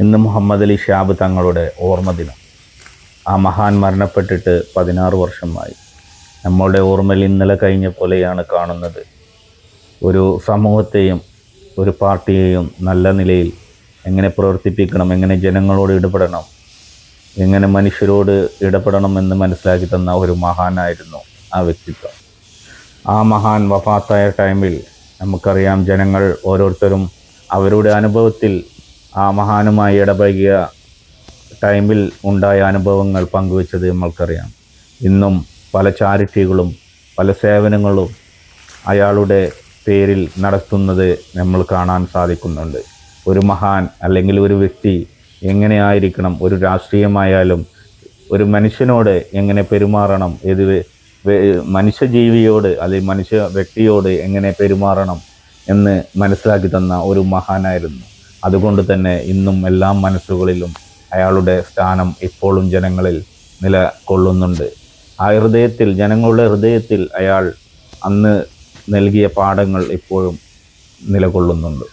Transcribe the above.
ഇന്ന് മുഹമ്മദ് അലി ഷാബ് തങ്ങളുടെ ഓർമ്മ ദിനം. ആ മഹാൻ മരണപ്പെട്ടിട്ട് പതിനാറ് വർഷമായി. നമ്മളുടെ ഓർമ്മയിൽ ഇന്നലെ കഴിഞ്ഞ പോലെയാണ് കാണുന്നത്. ഒരു സമൂഹത്തെയും ഒരു പാർട്ടിയെയും നല്ല നിലയിൽ എങ്ങനെ പ്രവർത്തിപ്പിക്കണം എങ്ങനെ ജനങ്ങളോട് ഇടപെടണം എങ്ങനെ മനുഷ്യരോട് ഇടപെടണം എന്ന് മനസ്സിലാക്കി തന്ന ഒരു മഹാനായിരുന്നു ആ വ്യക്തിത്വം. ആ മഹാൻ വഫാത്തായ ടൈമിൽ നമുക്കറിയാം ജനങ്ങൾ ഓരോരുത്തരും അവരുടെ അനുഭവത്തിൽ ആ മഹാനുമായി ഇടപഴകിയ ടൈമിൽ ഉണ്ടായ അനുഭവങ്ങൾ പങ്കുവച്ചത് നമ്മൾക്കറിയാം. ഇന്നും പല ചാരിറ്റികളും പല സേവനങ്ങളും അയാളുടെ പേരിൽ നടത്തുന്നത് നമ്മൾ കാണാൻ സാധിക്കുന്നുണ്ട്. ഒരു മഹാൻ അല്ലെങ്കിൽ ഒരു വ്യക്തി എങ്ങനെയായിരിക്കണം ഒരു രാഷ്ട്രീയമായാലും ഒരു മനുഷ്യനോട് എങ്ങനെ പെരുമാറണം ഏത് മനുഷ്യജീവിയോട് അല്ലെങ്കിൽ മനുഷ്യ വ്യക്തിയോട് എങ്ങനെ പെരുമാറണം എന്ന് മനസ്സിലാക്കി തന്ന ഒരു മഹാനായിരുന്നു. അതുകൊണ്ട് തന്നെ ഇന്നും എല്ലാ മനസ്സുകളിലും അയാളുടെ സ്ഥാനം ഇപ്പോഴും ജനങ്ങളിൽ നിലകൊള്ളുന്നുണ്ട്. ആ ഹൃദയത്തിൽ ജനങ്ങളുടെ ഹൃദയത്തിൽ അയാൾ അന്ന് നൽകിയ പാഠങ്ങൾ ഇപ്പോഴും നിലകൊള്ളുന്നുണ്ട്.